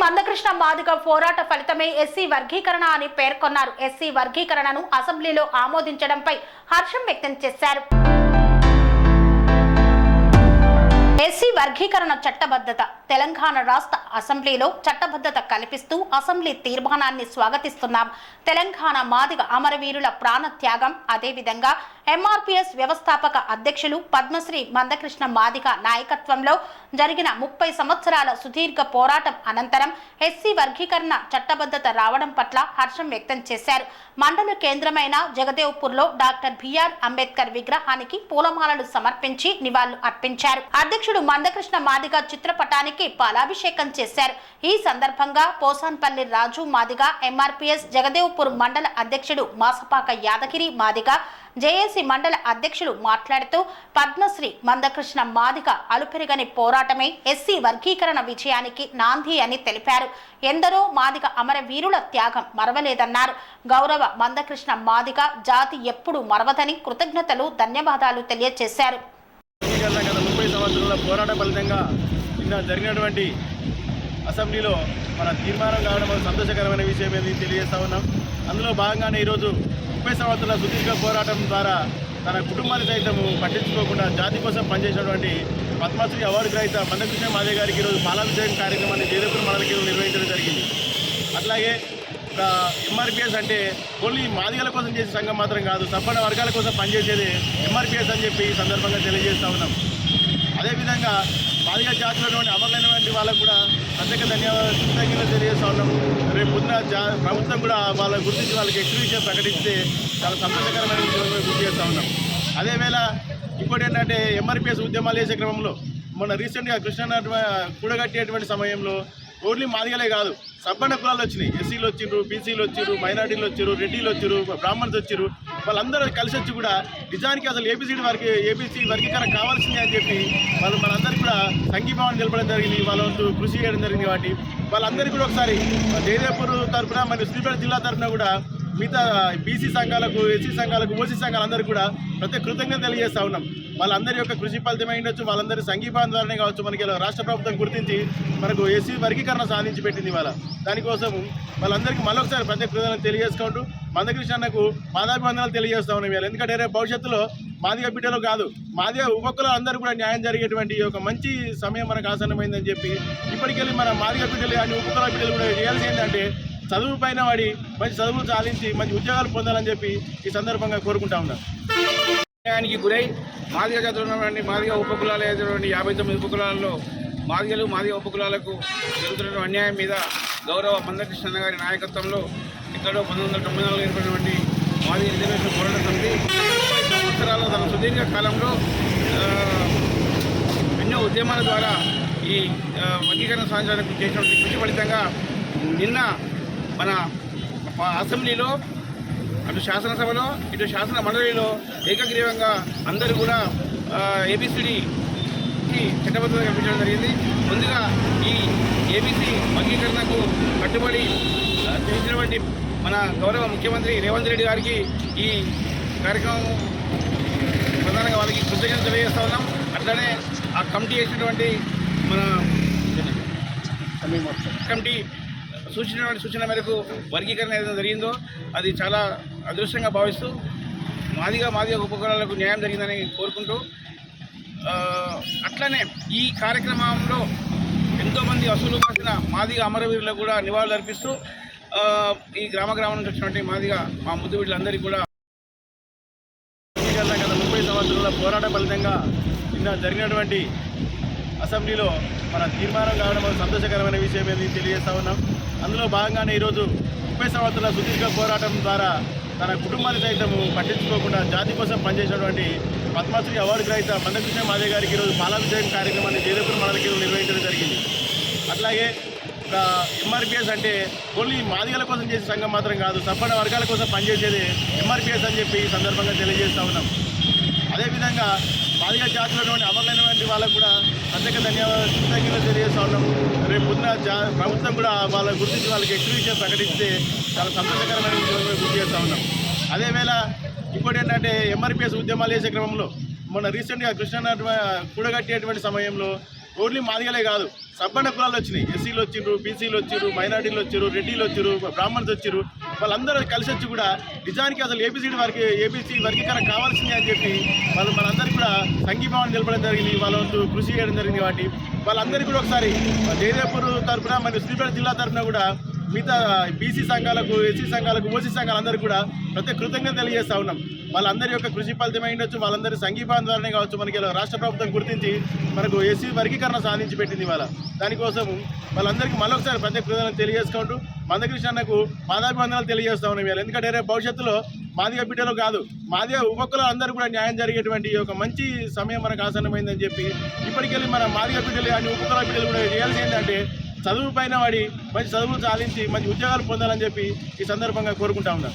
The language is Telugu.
మందకృష్ణ మాదిగ పోరాట ఫలితమే ఎస్సీ వర్గీకరణ అని పేర్కొన్నారు. ఎస్సీ వర్గీకరణను అసెంబ్లీలో ఆమోదించడంపై హర్షం వ్యక్తం చేశారు. ఎస్సీ వర్గీకరణ చట్టబద్ధత తెలంగాణ రాష్ట్ర అసెంబ్లీలో చట్టబద్ధత కల్పిస్తూ అసెంబ్లీ తీర్మానాన్ని స్వాగతిస్తున్నాం. తెలంగాణ మాదిగ అమరవీరుల ప్రాణ త్యాగం అదేవిధంగా ఎంఆర్పిఎస్ వ్యవస్థాపక అధ్యక్షులు పద్మశ్రీ మందకృష్ణ మాదిక నాయకత్వంలో జరిగిన ముప్పై సంవత్సరాల సుదీర్ఘ పోరాటం అనంతరం ఎస్సీ వర్గీకరణ చట్టబద్ధత రావడం పట్ల హర్షం వ్యక్తం చేశారు. మండల కేంద్రమైన జగదేవ్పూర్లో డాక్టర్ బిఆర్ అంబేద్కర్ విగ్రహానికి పూలమాలలు సమర్పించి నివాళులు అర్పించారు. అధ్యక్షుడు మందకృష్ణ మాదిగ చిత్రపటానికి పాలాభిషేకం చేశారు. ఈ సందర్భంగా పోసాన్పల్లి రాజు మాదిగ ఎంఆర్పిఎస్ జగదేవ్పూర్ మండల అధ్యక్షుడు మాసపాక యాదగిరి మాదిగ జేఏసీ మండల అధ్యక్షులు మాట్లాడుతూ పద్మశ్రీ మందకృష్ణ మాదిక అలుపెరుగని పోరాటమే ఎస్సీ వర్గీకరణ విజయానికి నాంది అని తెలిపారు. ఎందరో మాదిక అమరవీరుల త్యాగం మరవలేదన్నారు. గౌరవ మందకృష్ణ మాదిక జాతి ఎప్పుడు మరవదని కృతజ్ఞతలు ధన్యవాదాలు తెలియజేశారు. గత ముప్పై సంవత్సరాల పోరాట ఫలితంగా నిన్న జరిగినటువంటి అసెంబ్లీలో మన తీర్మానం కావడం సంతోషకరమైన విషయం ఏది తెలియజేస్తా ఉన్నాం. అందులో భాగంగానే ఈరోజు ముప్పై సంవత్సరాల సుదీర్ఘ పోరాటం ద్వారా తన కుటుంబాన్ని సైతం పట్టించుకోకుండా జాతి కోసం పనిచేసినటువంటి పద్మశ్రీ అవార్డు గ్రహీత మందకృష్ణ మాదే గారికి ఈరోజు పాలాభిషేకం కార్యక్రమాన్ని జయదేపురం మండల కేంద్రం నిర్వహించడం జరిగింది. అట్లాగే ఒక ఎంఆర్పిఎస్ అంటే ఓన్లీ మాదిగల కోసం చేసే సంఘం మాత్రం కాదు తప్పని వర్గాల కోసం పనిచేసేది ఎంఆర్పిఎస్ అని చెప్పి ఈ సందర్భంగా తెలియజేస్తూ ఉన్నాం. అదేవిధంగా మాదిగ జాతిలోని అమరులైనటువంటి వాళ్ళకు కూడా ప్రత్యేక ధన్యవాదాలు. కృతజ్ఞతలు తెలియజేస్తున్నాము. రేపు పొద్దున జా ప్రభుత్వం కూడా వాళ్ళ గురించి వాళ్ళకి ఎక్స్క్లూజివ్ ప్రకటిస్తే చాలా సంతోషకరమైన విషయంలో గుర్తు చేస్తూ ఉన్నాం. అదేవేళ ఇంకోటి ఏంటంటే ఎంఆర్పిఎస్ ఉద్యమాలు చేసే క్రమంలో మొన్న రీసెంట్గా కృష్ణ కూడగట్టేటువంటి సమయంలో ఓన్లీ మాదిగలే కాదు సబ్బన్న కులాలు వచ్చినాయి. ఎస్సీలు వచ్చిర్రు బీసీలు వచ్చిర్రు మైనార్టీలు వచ్చిర్రు రెడ్డిలు వచ్చిర్రు బ్రాహ్మణ్స్ వచ్చిర్రు. వాళ్ళందరూ కలిసి వచ్చి కూడా నిజానికి అసలు ఏబీసీ వారికి ఏబీసీ వర్గీకరణ కావాల్సిందే అని చెప్పి వాళ్ళు మనందరికీ కూడా సంఘీభావం తెలపడం జరిగింది వాళ్ళ కృషి చేయడం జరిగింది కాబట్టి వాళ్ళందరికీ కూడా ఒకసారి జయదేపూర్ తరఫున మరియు శ్రీపేట జిల్లా తరఫున కూడా మిగతా బీసీ సంఘాలకు ఎస్సీ సంఘాలకు ఓసీ సంఘాలందరికీ కూడా ప్రతి కృతజ్ఞత తెలియజేస్తా ఉన్నాం. వాళ్ళందరి యొక్క కృషి ఫలితమై ఉండొచ్చు వాళ్ళందరి సంఘీభావం ద్వారానే కావచ్చు మనకి రాష్ట్ర ప్రభుత్వం గుర్తించి మనకు ఎస్సీ వర్గీకరణ సాధించి పెట్టింది వాళ్ళ దానికోసం వాళ్ళందరికీ మరొకసారి ప్రత్యేక కృతజ్ఞతలు తెలియజేసుకుంటూ మందకృష్ణ అన్నకు పాదాభివందనాలు తెలియజేస్తా ఉన్నాం ఇవాళ. ఎందుకంటే రేపు భవిష్యత్తులో మాదిగ బిడ్డలు కాదు మాదిగ ఉపకులు అందరూ కూడా న్యాయం జరిగేటువంటి ఒక మంచి సమయం మనకు ఆసన్నమైందని చెప్పి ఇప్పటికెళ్ళి మన మాదిగ బిడ్డలు కానీ ఉపకుల బిడ్డలు కూడా చేయాల్సి ఏంటంటే చదువు పైన వాడి మంచి చదువులు సాధించి మంచి ఉద్యోగాలు పొందాలని చెప్పి ఈ సందర్భంగా కోరుకుంటా ఉన్నాను అన్యాయానికి గురై మాదిగ చదువుతున్నటువంటి ఉన్నటువంటి మాదిగ ఉపకులాలు అయినటువంటి యాభై తొమ్మిది ఉపకులాలలో మాదిగలు మాదిగ ఉపకులాలకు జరుగుతున్న అన్యాయం మీద గౌరవ మందకృష్ణ గారి నాయకత్వంలో ఇక్కడ పంతొమ్మిది వందల తొంభై నాలుగు ఏర్పడినటువంటి మాదిగ రిజర్వేషన్ పోరాట సమితి సంవత్సరాల తన సుదీర్ఘ కాలంలో ఎన్నో ఉద్యమాల ద్వారా ఈ వర్గీకరణ సాధించడానికి చేసినటువంటి కృషి ఫలితంగా నిన్న మన అసెంబ్లీలో అటు శాసనసభలో ఇటు శాసన మండలిలో ఏకగ్రీవంగా అందరూ కూడా ఏబిసిడికి చట్టబద్ధంగా కల్పించడం జరిగింది. ముందుగా ఈ ఏబీసీ వర్గీకరణకు కట్టుబడి చేసినటువంటి మన గౌరవ ముఖ్యమంత్రి రేవంత్ రెడ్డి గారికి ఈ కార్యక్రమం ప్రధానంగా వాళ్ళకి కృతజ్ఞత తెలియజేస్తా ఉన్నాం. అట్లనే ఆ కమిటీ చేసినటువంటి మన కమిటీ సూచించినటువంటి సూచన మేరకు వర్గీకరణ ఏదైతే జరిగిందో అది చాలా అదృష్టంగా భావిస్తూ మాదిగా మాదిగా ఉపకరణాలకు న్యాయం జరిగిందని కోరుకుంటూ అట్లనే ఈ కార్యక్రమంలో ఎంతోమంది అసలు కాసిన మాదిగా అమరవీరులకు కూడా నివాళులు అర్పిస్తూ ఈ గ్రామ గ్రామం నుంచి వచ్చినటువంటి మాదిగా మా ముద్దు వీళ్ళందరికీ కూడా గత ముప్పై సంవత్సరాల పోరాట ఫలితంగా నిన్న జరిగినటువంటి అసెంబ్లీలో మన తీర్మానం కావడం సంతోషకరమైన విషయం ఏది తెలియజేస్తా ఉన్నాం. అందులో భాగంగానే ఈరోజు ముప్పై సంవత్సరాల సుదీర్ఘ పోరాటం ద్వారా తన కుటుంబాన్ని సైతం పట్టించుకోకుండా జాతి కోసం పనిచేసినటువంటి పద్మశ్రీ అవార్డు గ్రహీత మందకృష్ణ మాదే గారికి ఈరోజు పాలాభిషేకం కార్యక్రమాన్ని జయదేపురం మండలికి నిర్వహించడం జరిగింది. అట్లాగే ఒక ఎంఆర్పిఎస్ అంటే ఓన్లీ మాదిగల కోసం చేసే సంఘం మాత్రం కాదు సబ్బడ వర్గాల కోసం పనిచేసేది ఎంఆర్పిఎస్ అని చెప్పి ఈ సందర్భంగా తెలియజేస్తా ఉన్నాం. అదేవిధంగా బాధిక జాతిలోని అమరులైనటువంటి వాళ్ళకు కూడా ప్రత్యేక ధన్యవాదాలు కృతజ్ఞతలు తెలియజేస్తా ఉన్నాము. రేపు పొద్దున జా ప్రభుత్వం కూడా వాళ్ళ గురించి వాళ్ళకి ఎక్స్క్లూజివ్ ప్రకటిస్తే చాలా సంతోషకరమైన విషయంలో గుర్తు చేస్తూ ఉన్నాం. అదేవేళ ఇంకోటి ఏంటంటే ఎంఆర్పిఎస్ ఉద్యమాలు చేసే క్రమంలో మొన్న రీసెంట్గా కృష్ణ కూడగట్టేటువంటి సమయంలో ఓన్లీ మాదిగలే కాదు. సబ్బన్న కులాలు వచ్చినాయి. ఎస్సీలు వచ్చిర్రు బీసీలు వచ్చిర్రు మైనార్టీలు వచ్చిర్రు రెడ్డిలు వచ్చిర్రు బ్రాహ్మణ్స్ వచ్చిర్రు. వాళ్ళందరూ కలిసి వచ్చి కూడా నిజానికి అసలు ఏపీసీడీ వారికి ఏపీసీ వర్గీకరణ కావాల్సిందే అని చెప్పి వాళ్ళు మనందరికీ కూడా సంఘీభావం తెలపడం జరిగింది. వాళ్ళ కృషి చేయడం జరిగింది కాబట్టి వాళ్ళందరికీ కూడా ఒకసారి జయదేపూర్ తరఫున మరియు శ్రీపేట జిల్లా తరఫున కూడా మిగతా బీసీ సంఘాలకు ఎస్సీ సంఘాలకు ఓసీ సంఘాలందరూ కూడా ప్రతి కృతజ్ఞత తెలియజేస్తా ఉన్నాం. వాళ్ళందరి యొక్క కృషి ఫలితమై ఉండొచ్చు వాళ్ళందరి సంఘీభావం ద్వారానే కావచ్చు మనకి రాష్ట్ర ప్రభుత్వం గుర్తించి మనకు ఎస్సీ వర్గీకరణ సాధించి పెట్టింది వాళ్ళ దానికోసం వాళ్ళందరికీ మళ్ళొకసారి ప్రత్యేక కృతజ్ఞత తెలియజేసుకుంటూ మందకృష్ణ అన్నకు పాదాభివందనాలు తెలియజేస్తా ఉన్నాం ఇవాళ. ఎందుకంటే రేపు భవిష్యత్తులో మాదిగ బిడ్డలు కాదు మాదిగ ఉపకులు అందరూ కూడా న్యాయం జరిగేటువంటి ఒక మంచి సమయం మనకు ఆసన్నమైందని చెప్పి ఇప్పటికెళ్ళి మన మాదిగ బిడ్డలు కానీ ఉపకుల బిడ్డలు కూడా చేయాల్సి ఏంటంటే చదువు పైన వాడి మంచి చదువులు సాధించి మంచి ఉద్యోగాలు పొందాలని చెప్పి ఈ సందర్భంగా కోరుకుంటా ఉన్నాం